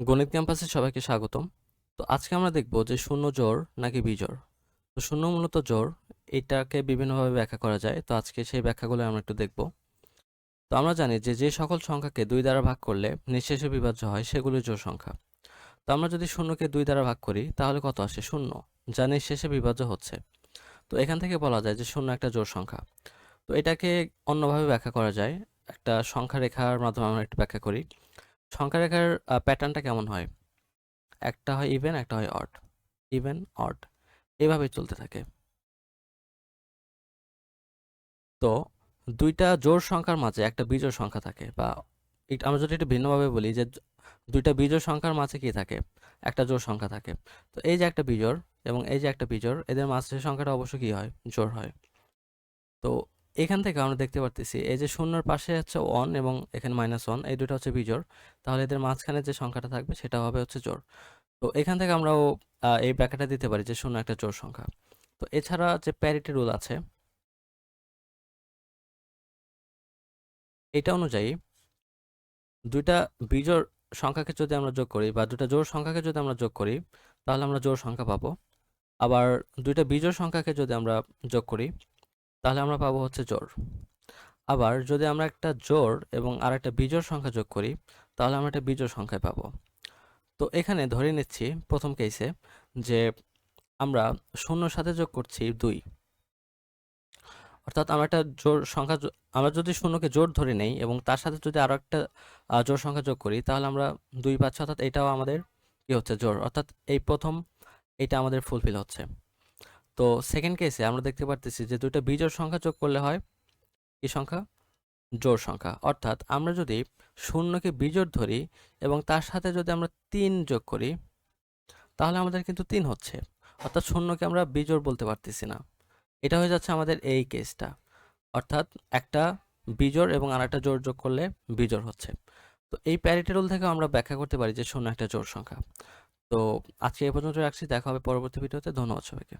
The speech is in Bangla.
গণিত ক্যাম্পাসে সবাইকে স্বাগতম। তো আজকে আমরা দেখব যে শূন্য জোড় নাকি বিজোড়। তো শূন্য মূলত জ্বর এটাকে বিভিন্নভাবে ব্যাখ্যা করা যায়। তো আজকে সেই ব্যাখ্যাগুলো আমরা একটু দেখব। তো আমরা জানি যে যে সকল সংখ্যাকে দুই দ্বারা ভাগ করলে নিঃশেষে বিভাজ্য হয় সেগুলি জোড় সংখ্যা। তো আমরা যদি শূন্যকে দুই দ্বারা ভাগ করি, তাহলে কত আসে শূন্য, যা নিঃশেষে বিভাজ্য হচ্ছে। তো এখান থেকে বলা যায় যে শূন্য একটা জোর সংখ্যা। তো এটাকে অন্যভাবে ব্যাখ্যা করা যায়। একটা সংখ্যা রেখার মাধ্যমে আমরা একটু ব্যাখ্যা করি। সংখ্যা রেখার প্যাটার্নটা কেমন হয়? একটা হয় ইভেন একটা হয় অড ইভেন অড এভাবে চলতে থাকে। তো দুইটা জোড় সংখ্যার মাঝে একটা বিজোড় সংখ্যা থাকে, বা আমরা যদি একটু ভিন্নভাবে বলি যে দুইটা বিজোড় সংখ্যার মাঝে কি থাকে? একটা জোড় সংখ্যা থাকে। তো এই যে একটা বিজোড় এবং এই যে একটা বিজোড়, এদের মাঝে সংখ্যাটা অবশ্য কি হয়? জোড় হয়। তো এখান থেকে আমরা দেখতে পারতেছি, এই যে শূন্যর পাশে হচ্ছে ওয়ান এবং এখানে মাইনাস ওয়ান এই দুটো হচ্ছে বিজোড়। তাহলে এদের মাঝখানে যে সংখ্যাটা থাকবে সেটা হবে হচ্ছে জোড়। তো এখান থেকে আমরাও এই ব্যাখ্যাটা দিতে পারি যে শূন্য একটা জোড় সংখ্যা। তো এছাড়া যে প্যারিটি রুল আছে, এটা অনুযায়ী দুইটা বিজোড় সংখ্যাকে যদি আমরা যোগ করি বা দুটা জোড় সংখ্যাকে যদি আমরা যোগ করি, তাহলে আমরা জোড় সংখ্যা পাবো। আবার দুইটা বিজোড় সংখ্যাকে যদি আমরা যোগ করি তাহলে আমরা পাবো হচ্ছে জোড়। আবার যদি আমরা একটা জোড় এবং আর একটা বিজোড় সংখ্যা যোগ করি, তাহলে আমরা একটা বিজোড় সংখ্যায় পাবো। তো এখানে ধরে নিচ্ছি প্রথম কেসে যে আমরা শূন্যর সাথে যোগ করছি দুই। অর্থাৎ আমরা একটা জোর সংখ্যা আমরা যদি শূন্যকে জোর ধরে নেই এবং তার সাথে যদি আরও একটা জোর সংখ্যা যোগ করি, তাহলে আমরা দুই পাচ্ছি। অর্থাৎ এটাও আমাদের কি হচ্ছে জোর অর্থাৎ এই প্রথম, এটা আমাদের ফুলফিল হচ্ছে। তো সেকেন্ড কেসে আমরা দেখতে পারতেছি যে দুইটা বিজোড় সংখ্যা যোগ করলে হয় কি সংখ্যা? জোড় সংখ্যা। অর্থাৎ আমরা যদি শূন্যকে বিজোড় ধরি এবং তার সাথে যদি আমরা তিন যোগ করি, তাহলে আমাদের কিন্তু তিন হচ্ছে। অর্থাৎ শূন্যকে আমরা বিজোড় বলতে পারতেছি না। এটা হয়ে যাচ্ছে আমাদের এই কেসটা অর্থাৎ একটা বিজোড় এবং আর একটা জোড় যোগ করলে বিজোড় হচ্ছে। তো এই প্যারিটি রুল থেকে আমরা ব্যাখ্যা করতে পারি যে শূন্য একটা জোড় সংখ্যা। তো আজকে এই পর্যন্ত রাখছি। দেখা হবে পরবর্তী ভিডিওতে। ধন্যবাদ সবাইকে।